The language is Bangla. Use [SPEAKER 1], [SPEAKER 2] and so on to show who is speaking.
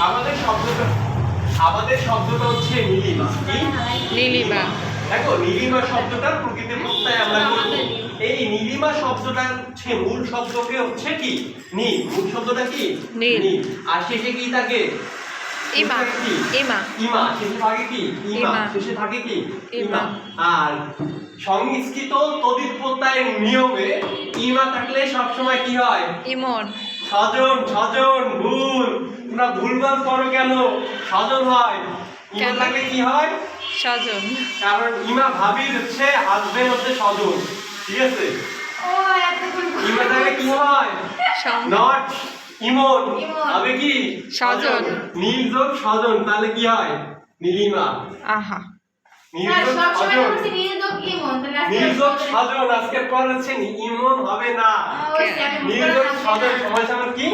[SPEAKER 1] আমাদের শব্দটা আমাদের শব্দটা হচ্ছে নীলিমা। কি?
[SPEAKER 2] নীলিমা।
[SPEAKER 1] দেখো নীলিমা শব্দটার প্রকৃতি প্রত্যয় আমরা এই নীলিমা শব্দটা হচ্ছে মূল শব্দকে হচ্ছে কি? নীল। মূল শব্দটা কি?
[SPEAKER 2] নীল।
[SPEAKER 1] আর শেষে কি থাকে?
[SPEAKER 2] ইমা।
[SPEAKER 1] কি?
[SPEAKER 2] ইমা।
[SPEAKER 1] ইমা। শেষে থাকে কি? ইমা। শেষে থাকে কি?
[SPEAKER 2] ইমা।
[SPEAKER 1] আর সংস্কৃত তদিত প্রত্যয়ের নিয়মে ইমা থাকলে সবসময় কি হয়?
[SPEAKER 2] ইমন।
[SPEAKER 1] স্বজন ভুল তোমরা ভুলভাল করো কেন? স্বজন হয়। ইমা থাকলে কি হয়?
[SPEAKER 2] স্বজন
[SPEAKER 1] কারণ ইমা ভাবির হচ্ছে হাজবেন্ড হচ্ছে স্বজন। ঠিক আছে? ইমা থাকলে কি হয়? নট ইমন।
[SPEAKER 3] ইমন।
[SPEAKER 1] হবে কি?
[SPEAKER 2] স্বজন।
[SPEAKER 1] নীল যোগ স্বজন তাহলে কি হয়? নীলিমা।
[SPEAKER 2] আহা।
[SPEAKER 1] নীল
[SPEAKER 3] স্যার
[SPEAKER 1] যোগ
[SPEAKER 3] সবসময়
[SPEAKER 1] স্বজন।
[SPEAKER 3] বলছি নীল যোগ ইমন তাহলে আজকে
[SPEAKER 1] নীল যোগ স্বজন আজকে পর হচ্ছে ইমন হবে না।
[SPEAKER 3] ও, স্যার,
[SPEAKER 1] নীল যোগ স্বজন সময় কি?